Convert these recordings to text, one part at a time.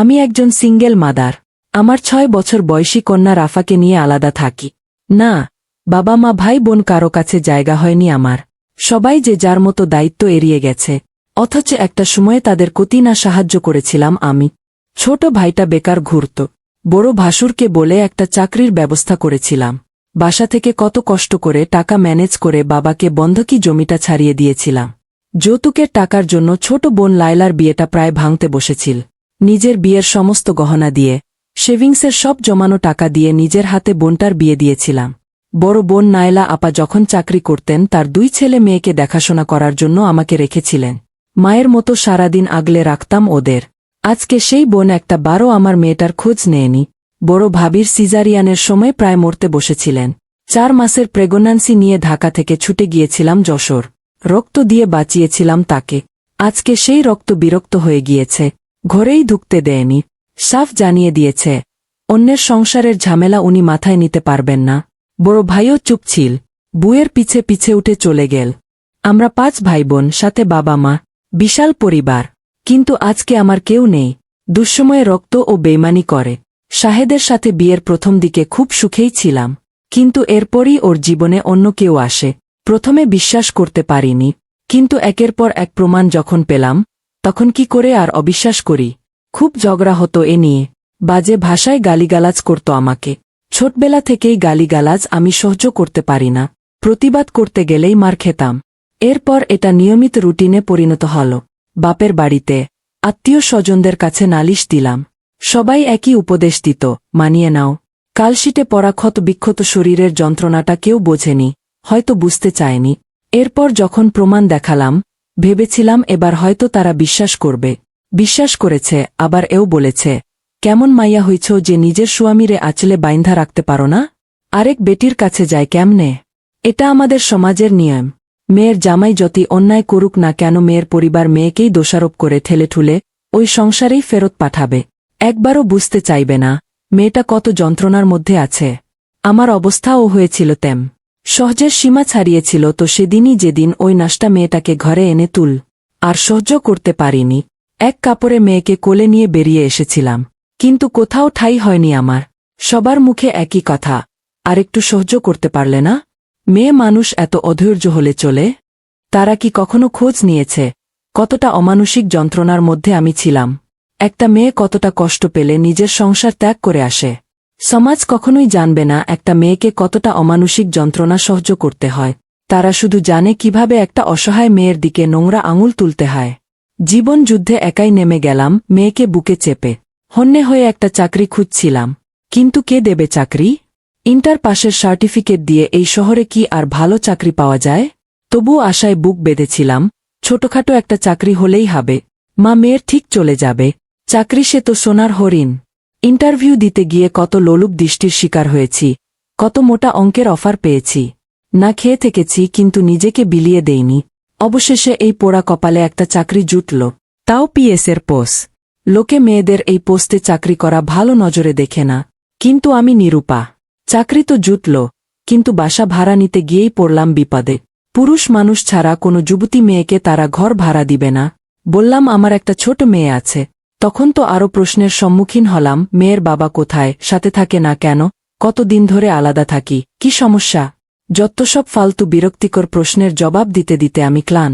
আমি একজন single mother. আমার ছয় বছর বয়সী কন্যা রাফাকে নিয়ে আলাদা থাকি। না, বাবা মা ভাই বোন কারও কাছে জায়গা হয়নি আমার। সবাই যে যার মতো দায়িত্ব এড়িয়ে গেছে। অথচ একটা সময়ে তাদের কতি না সাহায্য করেছিলাম আমি। ছোট ভাইটা বেকার ঘুরত। বড় ভাসুরকে বলে একটা চাকরির ব্যবস্থা করেছিলাম। বাসা থেকে কত কষ্ট করে টাকা ম্যানেজ করে বাবাকে বন্ধকি জমিটা ছাড়িয়ে দিয়েছিলাম। যৌতুকের টাকার জন্য ছোট বোন লায়লার বিয়েটা প্রায় ভাঙতে বসেছিল। নিজের বিয়ের সমস্ত গহনা দিয়ে সেভিংসের সব জমানো টাকা দিয়ে নিজের হাতে বোনটার বিয়ে দিয়েছিলাম। বড় বোন নায়লা আপা যখন চাকরি করতেন, তার দুই ছেলে মেয়েকে দেখাশোনা করার জন্য আমাকে রেখেছিলেন। মায়ের মতো সারাদিন আগলে রাখতাম ওদের। আজকে সেই বোন একটা বারো আমার মেয়েটার খোঁজ নেয়নি। বড় ভাবির সিজারিয়ানের সময় প্রায় মরতে বসেছিলেন। চার মাসের প্রেগন্যান্সি নিয়ে ঢাকা থেকে ছুটে গিয়েছিলাম যশোর। রক্ত দিয়ে বাঁচিয়েছিলাম তাকে। আজকে সেই রক্ত বিরক্ত হয়ে গিয়েছে। ঘরেই ঢুকতে দেয়নি। সাফ জানিয়ে দিয়েছে, অন্যের সংসারের ঝামেলা উনি মাথায় নিতে পারবেন না। বড় ভাইও চুপ ছিল, বুয়ের পিছে পিছে উঠে চলে গেল। আমরা পাঁচ ভাই বোন সাথে বাবা মা বিশাল পরিবার। কিন্তু আজকে আমার কেউ নেই। দুঃসময়ে রক্ত ও বেইমানি করে। শাহেদের সাথে বিয়ের প্রথম দিকে খুব সুখেই ছিলাম। কিন্তু এরপরই ওর জীবনে অন্য কেউ আসে। প্রথমে বিশ্বাস করতে পারিনি। কিন্তু একের পর এক প্রমাণ যখন পেলাম তখন কি করে আর অবিশ্বাস করি? খুব ঝগড়া হতো এ নিয়ে। বাজে ভাষায় গালিগালাজ করত আমাকে। ছোটবেলা থেকেই গালিগালাজ আমি সহ্য করতে পারি না। প্রতিবাদ করতে গেলেই মার খেতাম। এরপর এটা নিয়মিত রুটিনে পরিণত হল। বাপের বাড়িতে আত্মীয় স্বজনদের কাছে নালিশ দিলাম। সবাই একই উপদেশ দিত, মানিয়ে নাও। কালশিটে পড়া ক্ষত বিক্ষত শরীরের যন্ত্রণাটা কেউ বোঝেনি, হয়তো বুঝতে চায়নি। এরপর যখন প্রমাণ দেখালাম ভেবেছিলাম এবার হয়তো তারা বিশ্বাস করবে। বিশ্বাস করেছে, আবার এও বলেছে, কেমন মাইয়া হইছ যে নিজের স্বামীরে আঁচলে বাইন্ধা রাখতে পারো না? আরেক বেটির কাছে যায় কেমনে? এটা আমাদের সমাজের নিয়ম। মেয়ের জামাই যতি অন্যায় করুক না কেন মেয়ের পরিবার মেয়েকেই দোষারোপ করে ঠেলে ঠুলে ওই সংসারেই ফেরত পাঠাবে। একবারও বুঝতে চাইবে না, মেয়েটা কত যন্ত্রণার মধ্যে আছে। আমার অবস্থাও হয়েছিল তেম। সহজের সীমা ছাড়িয়েছিল তো সেদিনই যেদিন ওই নাশটা মেয়েটাকে ঘরে এনে তুল। আর সহ্য করতে পারিনি। এক কাপড়ে মেয়েকে কোলে নিয়ে বেরিয়ে এসেছিলাম। কিন্তু কোথাও ঠাই হয়নি আমার। সবার মুখে একই কথা, আর একটু সহ্য করতে পারলে না? মেয়ে মানুষ এত অধৈর্য হলে চলে? তারা কি কখনো খোঁজ নিয়েছে? কতটা অমানসিক যন্ত্রণার মধ্যে আমি ছিলাম। একটা মেয়ে কতটা কষ্ট পেলে নিজের সংসার ত্যাগ করে আসে। সমাজ কখনোই জানবে না একটা মেয়েকে কতটা অমানসিক যন্ত্রণা সহ্য করতে হয়। তারা শুধু জানে কীভাবে একটা অসহায় মেয়ের দিকে নোংরা আঙুল তুলতে হয়। জীবন যুদ্ধে একাই নেমে গেলাম, মেয়েকে বুকে চেপে। হন্যে হয়ে একটা চাকরি খুঁজছিলাম। কিন্তু কে দেবে চাকরি? ইন্টার পাশের সার্টিফিকেট দিয়ে এই শহরে কি আর ভালো চাকরি পাওয়া যায়? তবু আশায় বুক বেঁধেছিলাম, ছোটখাটো একটা চাকরি হলেই হবে। মা মেয়ের ঠিক চলে যাবে। চাকরি সে তো সোনার হরিণ। ইন্টারভিউ দিতে গিয়ে কত লোলুপ দৃষ্টির শিকার হয়েছি, কত মোটা অঙ্কের অফার পেয়েছি। না খেয়ে থেকেছি, কিন্তু নিজেকে বিলিয়ে দেইনি। অবশেষে এই পোড়া কপালে একটা চাকরি জুটল। তাও পিএসের পোস। লোকে মেয়েদের এই পোস্টে চাকরি করা ভালো নজরে দেখে না। কিন্তু আমি নিরূপা। চাকরি তো জুটল, কিন্তু বাসা ভাড়া নিতে গিয়েই পড়লাম বিপদে। পুরুষ মানুষ ছাড়া কোনো যুবতী মেয়েকে তারা ঘর ভাড়া দিবে না। বললাম, আমার একটা ছোট মেয়ে আছে। তখন তো আরও প্রশ্নের সম্মুখীন হলাম, মেয়ের বাবা কোথায়, সাথে থাকে না কেন, কতদিন ধরে আলাদা থাকি, কি সমস্যা? যত সব ফালতু বিরক্তিকর প্রশ্নের জবাব দিতে দিতে আমি ক্লান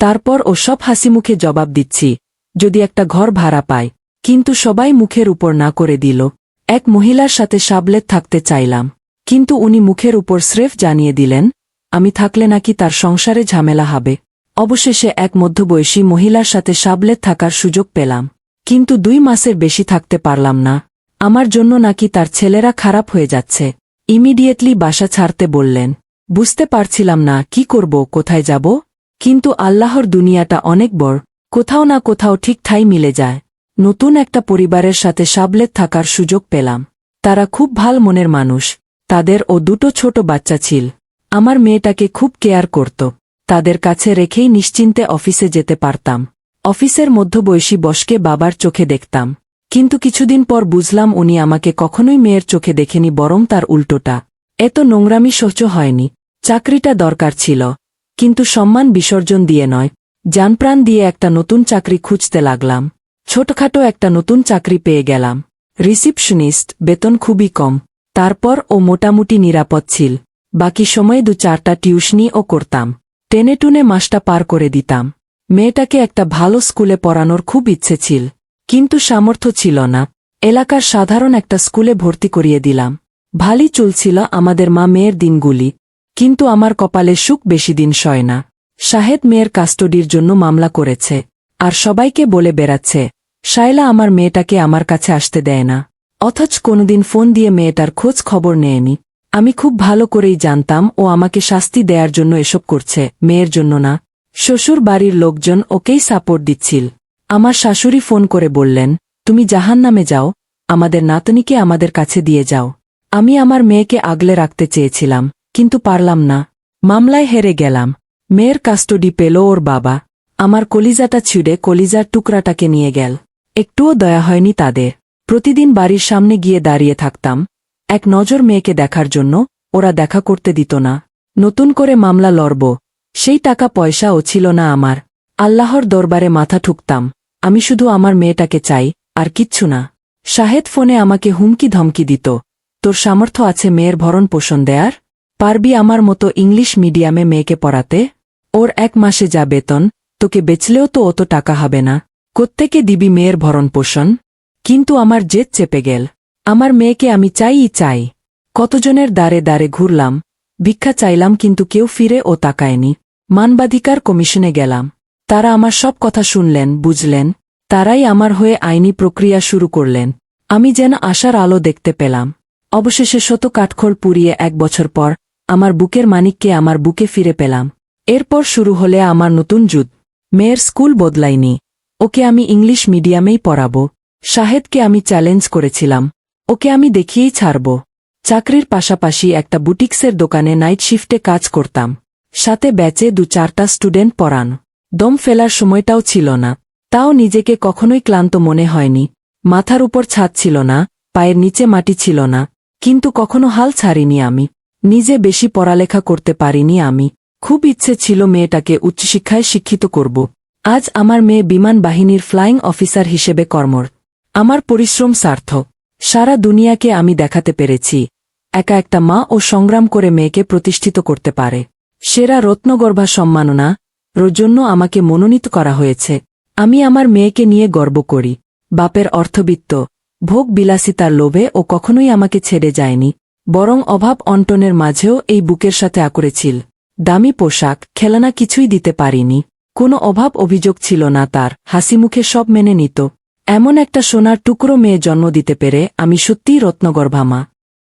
তারপর ও সব হাসিমুখে জবাব দিচ্ছি, যদি একটা ঘর ভাড়া পায় কিন্তু সবাই মুখের উপর না করে দিল। এক মহিলার সাথে সাবলেত থাকতে চাইলাম। কিন্তু উনি মুখের উপর স্রেফ জানিয়ে দিলেন, আমি থাকলে নাকি তার সংসারে ঝামেলা হবে। অবশেষে এক মধ্যবয়সী মহিলার সাথে সাবলেত থাকার সুযোগ পেলাম। কিন্তু দুই মাসের বেশি থাকতে পারলাম না। আমার জন্য নাকি তার ছেলেরা খারাপ হয়ে যাচ্ছে। ইমিডিয়েটলি বাসা ছাড়তে বললেন। বুঝতে পারছিলাম না, কি করব, কোথায় যাব? কিন্তু আল্লাহর দুনিয়াটা অনেক বড়। কোথাও না কোথাও ঠিক ঠাই মিলে যায়। নতুন একটা পরিবারের সাথে সাবলেত থাকার সুযোগ পেলাম। তারা খুব ভালো মনের মানুষ। তাদের ও দুটো ছোট বাচ্চা ছিল। আমার মেয়েটাকে খুব কেয়ার করত। তাদের কাছে রেখেই নিশ্চিন্তে অফিসে যেতে পারতাম। অফিসের মধ্যবয়সী বসকে বাবার চোখে দেখতাম। কিন্তু কিছুদিন পর বুঝলাম উনি আমাকে কখনোই মেয়ের চোখে দেখেনি, বরং তার উল্টোটা। এত নোংরামি সহ্য হয়নি। চাকরিটা দরকার ছিল। কিন্তু সম্মান বিসর্জন দিয়ে নয়। জানপ্রাণ দিয়ে একটা নতুন চাকরি খুঁজতে লাগলাম। ছোটখাটো একটা নতুন চাকরি পেয়ে গেলাম। রিসিপশনিস্ট, বেতন খুবই কম। তারপর ও মোটামুটি নিরাপদ ছিল। বাকি সময়ে দু চারটা টিউশনি ও করতাম। টেনে টুনে মাসটা পার করে দিতাম। মেয়েটাকে একটা ভালো স্কুলে পড়ানোর খুব ইচ্ছে ছিল, কিন্তু সামর্থ্য ছিল না। এলাকার সাধারণ একটা স্কুলে ভর্তি করিয়ে দিলাম। ভালই চলছিল আমাদের মা মেয়ের দিনগুলি, কিন্তু আমার কপালে সুখ বেশি দিন সয় না। শাহেদ মেয়ের কাস্টডির জন্য মামলা করেছে, আর সবাইকে বলে বেড়াচ্ছে, শায়লা আমার মেয়েটাকে আমার কাছে আসতে দেয় না। অথচ কোনোদিন ফোন দিয়ে মেয়েটার খোঁজ খবর নেয়নি। আমি খুব ভালো করেই জানতাম ও আমাকে শাস্তি দেয়ার জন্য এসব করছে, মেয়ের জন্য না। শ্বশুর বাড়ির লোকজন ওকেই সাপোর্ট দিচ্ছিল। আমার শাশুড়ি ফোন করে বললেন, তুমি জাহান নামে যাও, আমাদের নাতনিকে আমাদের কাছে দিয়ে যাও। আমি আমার মেয়েকে আগলে রাখতে চেয়েছিলাম, কিন্তু পারলাম না। মামলায় হেরে গেলাম। মেয়ের কাস্টডি পেল ওর বাবা। আমার কলিজাটা ছিঁড়ে কলিজার টুকরাটাকে নিয়ে গেল। একটুও দয়া হয়নি তাদের। প্রতিদিন বাড়ির সামনে গিয়ে দাঁড়িয়ে থাকতাম। এক নজর মেয়েকে দেখার জন্য ওরা দেখা করতে দিত না। নতুন করে মামলা লড়ব। সেই টাকা পয়সাও ছিল না আমার। আল্লাহর দরবারে মাথা ঠুকতাম। আমি শুধু আমার মেয়েটাকে চাই, আর কিচ্ছু না। শাহেদ ফোনে আমাকে হুমকি ধমকি দিত। তোর সামর্থ্য আছে মেয়ের ভরণ পোষণ দেয়ার? পারবি আমার মতো ইংলিশ মিডিয়ামে মেয়েকে পড়াতে? ওর এক মাসে যা বেতন, তোকে বেচলেও তো অত টাকা হবে না। কোত্থেকে দিবি মেয়ের ভরণ পোষণ? কিন্তু আমার জেদ চেপে গেল। আমার মেয়েকে আমি চাইই চাই। কতজনের দ্বারে দ্বারে ঘুরলাম। ভিক্ষা চাইলাম কিন্তু কেউ ফিরে ও তাকায়নি। মানবাধিকার কমিশনে গেলাম। তারা আমার সব কথা শুনলেন, বুঝলেন, তারাই আমার হয়ে আইনি প্রক্রিয়া শুরু করলেন। আমি যেন আশার আলো দেখতে পেলাম। অবশেষে শত কাঠখোল পুড়িয়ে এক বছর পর আমার বুকের মানিককে আমার বুকে ফিরে পেলাম। এরপর শুরু হলে আমার নতুন যুদ্ধ। মেয়ের স্কুল বদলাইনি। ওকে আমি ইংলিশ মিডিয়ামেই পড়াব। শাহেদকে আমি চ্যালেঞ্জ করেছিলাম। ওকে আমি দেখিয়েই ছাড়ব। চাকরির পাশাপাশি একটা বুটিক্সের দোকানে নাইট শিফটে কাজ করতাম। সাথে ব্যাচে দু চারটা স্টুডেন্ট পড়ান। দম ফেলার সময়টাও ছিল না। তাও নিজেকে কখনোই ক্লান্ত মনে হয়নি। মাথার উপর ছাদ ছিল না, পায়ের নিচে মাটি ছিল না। কিন্তু কখনো হাল ছাড়িনি আমি। নিজে বেশি পড়ালেখা করতে পারিনি আমি। খুব ইচ্ছে ছিল মেয়েটাকে উচ্চশিক্ষায় শিক্ষিত করব। আজ আমার মেয়ে বিমান বাহিনীর ফ্লাইং অফিসার হিসেবে কর্মর। আমার পরিশ্রম সার্থক। সারা দুনিয়াকে আমি দেখাতে পেরেছি। একা একটা মা ও সংগ্রাম করে মেয়েকে প্রতিষ্ঠিত করতে পারে। সেরা রত্নগর্ভা সম্মাননা, রোর জন্য আমাকে মনোনীত করা হয়েছে। আমি আমার মেয়েকে নিয়ে গর্ব করি। বাপের অর্থবিত্ত, ভোগ বিলাসিতার লোভে ও কখনোই আমাকে ছেড়ে যায়নি। বরং অভাব অন্টনের মাঝেও এই বুকের সাথে আকরেছিল দামি পোশাক, খেলানা কিছুই দিতে পারিনি। কোনো অভাব অভিযোগ ছিল না তার। হাসিমুখে সব মেনে নিত। এমন একটা সোনার টুকরো মেয়ে জন্ম দিতে পেরে আমি সত্যিই রত্নগর্ভা মা।